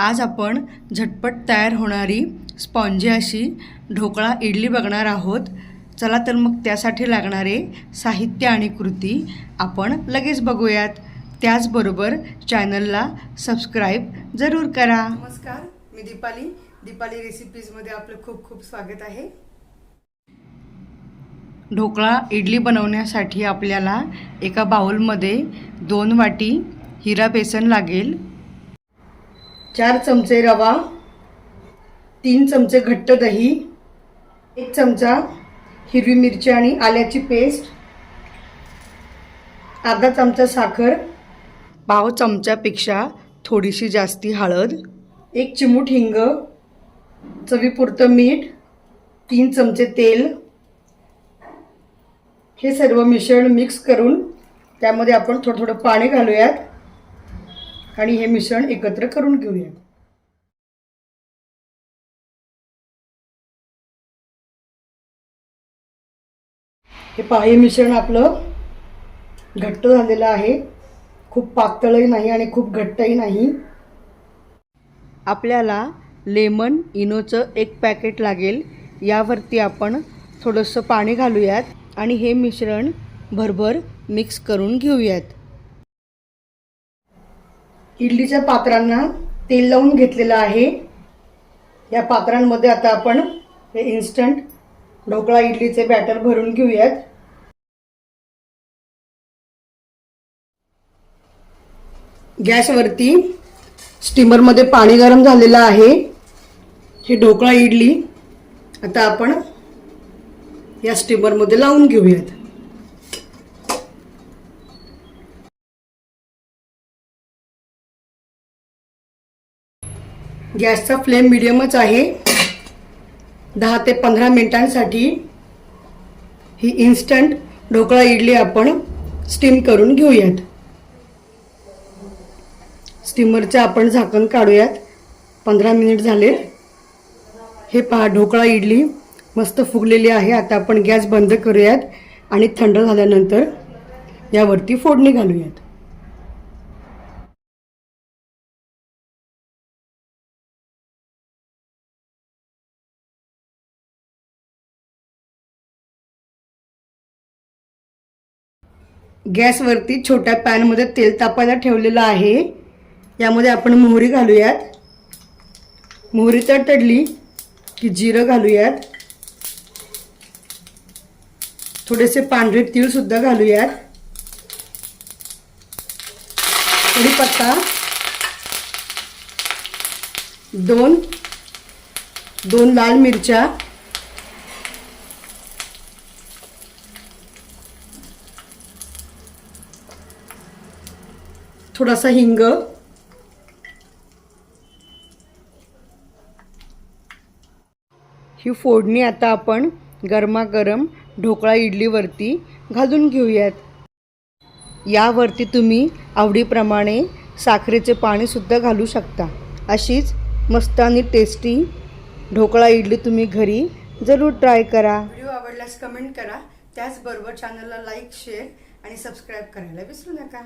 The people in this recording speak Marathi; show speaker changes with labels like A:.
A: आज आपण झटपट तयार होणारी स्पॉन्जी अशी ढोकळा इडली बघणार आहोत. चला तर मग त्यासाठी लागणारे साहित्य आणि कृती आपण लगेच बघूयात. त्याचबरोबर चॅनलला सबस्क्राईब जरूर करा. नमस्कार मी दीपाली. दीपाली रेसिपीजमध्ये आपलं खूप खूप स्वागत आहे. ढोकळा इडली बनवण्यासाठी आपल्याला एका बाउलमध्ये दोन वाटी हिरा बेसन लागेल. चार चमचे रवा तीन चमचे घट्ट दही एक चमचा हिरवी मिरची आणि आल्याची पेस्ट अर्धा चमचा साखर पाव चमच्यापेक्षा थोडीशी जास्ती हळद एक चिमूट हिंग चवीपुरतं मीठ तीन चमचे तेल. हे सर्व मिश्रण मिक्स करून त्यामध्ये आपण थोडं थोडं पाणी घालूयात. आणि हे मिश्रण एकत्र करून घेऊयात हे पहा हे मिश्रण आपलं घट्ट झालेलं आहे. खूप पातळही नाही आणि खूप घट्टही नाही. आपल्याला लेमन इनोचं एक पॅकेट लागेल. यावरती आपण थोडंसं पाणी घालूयात आणि हे मिश्रण भरभर मिक्स करून घेऊयात. इडलीच्या पात्रांना तेल लावून घेतलेलं आहे. या पात्रांमध्ये आता आपण हे इन्स्टंट ढोकळा इडलीचे बॅटर भरून घेऊयात. गॅसवरती स्टीमरमध्ये पाणी गरम झालेलं आहे. ही ढोकळा इडली आता आपण या स्टीमरमध्ये लावून घेऊयात. गॅसचा फ्लेम मिडियमच आहे. दहा ते पंधरा मिनिटांसाठी ही इन्स्टंट ढोकळा इडली आपण स्टीम करून घेऊयात. स्टीमरचं आपण झाकण काढूयात. पंधरा मिनिट झाले हे पहा ढोकळा इडली मस्त फुगलेली आहे. आता आपण गॅस बंद करूयात आणि थंड झाल्यानंतर यावरती फोडणी घालूयात. गॅसवरती छोट्या पॅनमध्ये तेल तापायला ठेवलेलं आहे. यामध्ये आपण मोहरी घालूयात. मोहरी तडतडली की जिरं घालूयात. थोडेसे पांढरे तीळसुद्धा घालूयात. कढीपत्ता. दोन. दोन लाल मिरच्या. थोडासा हिंग. ही फोडणी आता आपण गरमागरम ढोकळा इडलीवरती घालून घेऊयात. यावरती तुम्ही आवडीप्रमाणे साखरेचे पाणीसुद्धा घालू शकता. अशीच मस्त आणि टेस्टी ढोकळा इडली तुम्ही घरी जरूर ट्राय करा. व्हिडिओ आवडल्यास कमेंट करा. त्याचबरोबर चॅनलला लाईक शेअर आणि सबस्क्राईब करायला विसरू नका.